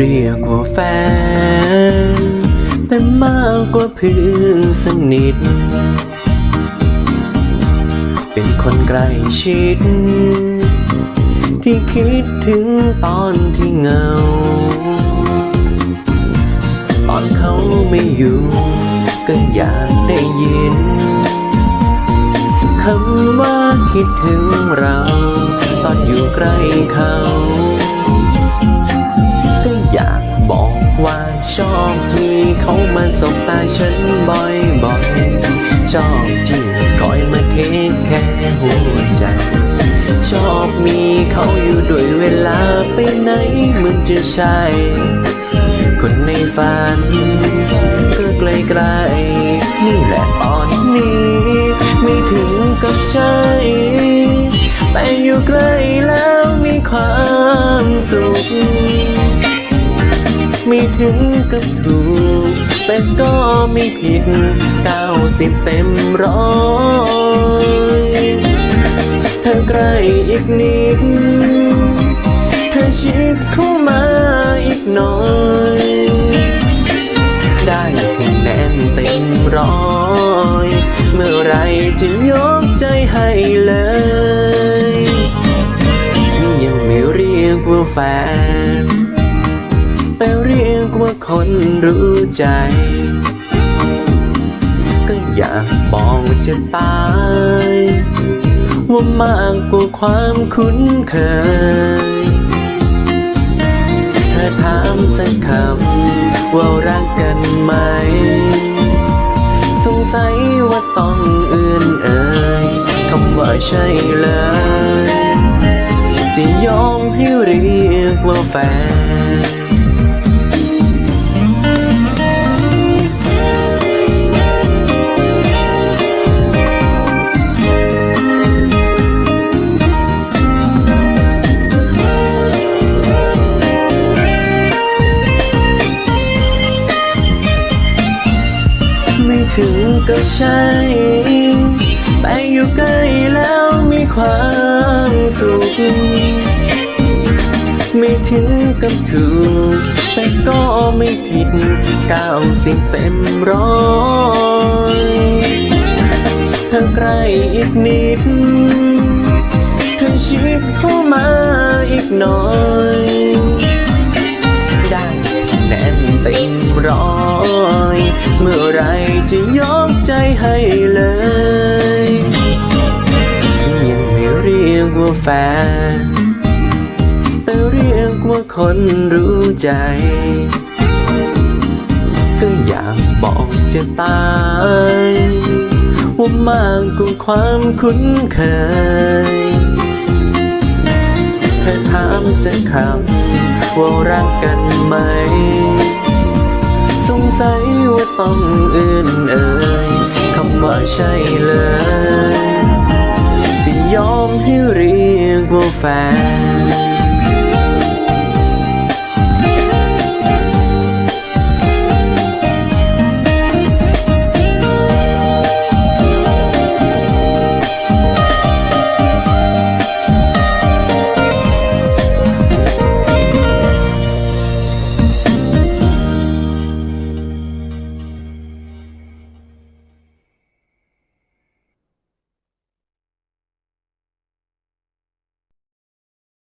รียกว่าแฟนแต่มากกว่าเพื่อนสนิท เป็นคนใกล้ชิด ที่คิดถึงตอนที่เหงา ตอนเขาไม่อยู่ก็อยากได้ยินคำว่าคิดถึงเรา ตอนอยู่ใกล้เขา ชอบที่เขามาสบตาฉันบ่อยๆชอบที่คอยมาเทคแค่หัวใจ ชอบมีเขาอยู่ด้วยเวลาไปไหนเหมือนจะใช่ คนในฝันก็ไกลๆนี่แหละตอนนี้ ไม่ถึงกับใช่แต่อยู่ใกล้แล้วมีความสุข ถึงกับถูกแต่ก็ไม่ผิด90เต็มร้อยเธอใกล้อีกนิด เธอชิดเข้ามาอีกหน่อย ได้คะแนนเต็มร้อยเมื่อไรจะยกใจให้เลยยังไม่เรียกว่าแฟน คนรู้ใจ ก็อยากบอกจะตาย ว่ามากกว่าความคุ้นเคย เธอถามสักคำว่ารักกันไหม สงสัยว่าต้องเอื่นเอ่ยคำว่าใช่เลยจะยอมให้เรียกว่าแฟน ถึงกับใช่ แต่อยู่ใกล้แล้วมีความสุข ไม่ถึงกับถูก แต่ก็ไม่ผิดเก้าสิบเต็มร้อยเธอใกล้อีกนิดเธอชิดเข้ามาอีกหน่อย ได้แนนเต็มร้อย เมื่อไรจะยกใจให้เลยยังไม่เรียกว่าแฟนแต่เรียกว่าคนรู้ใจ ก็อยากบอกจะตายว่ามากกว่าความคุ้นเคยเธอถามสักคำว่ารักกันไหม สงสัยว่าต้องอื่นเอ่ยคำว่าใช่เลยจะยอมให้เรียกว่าแฟน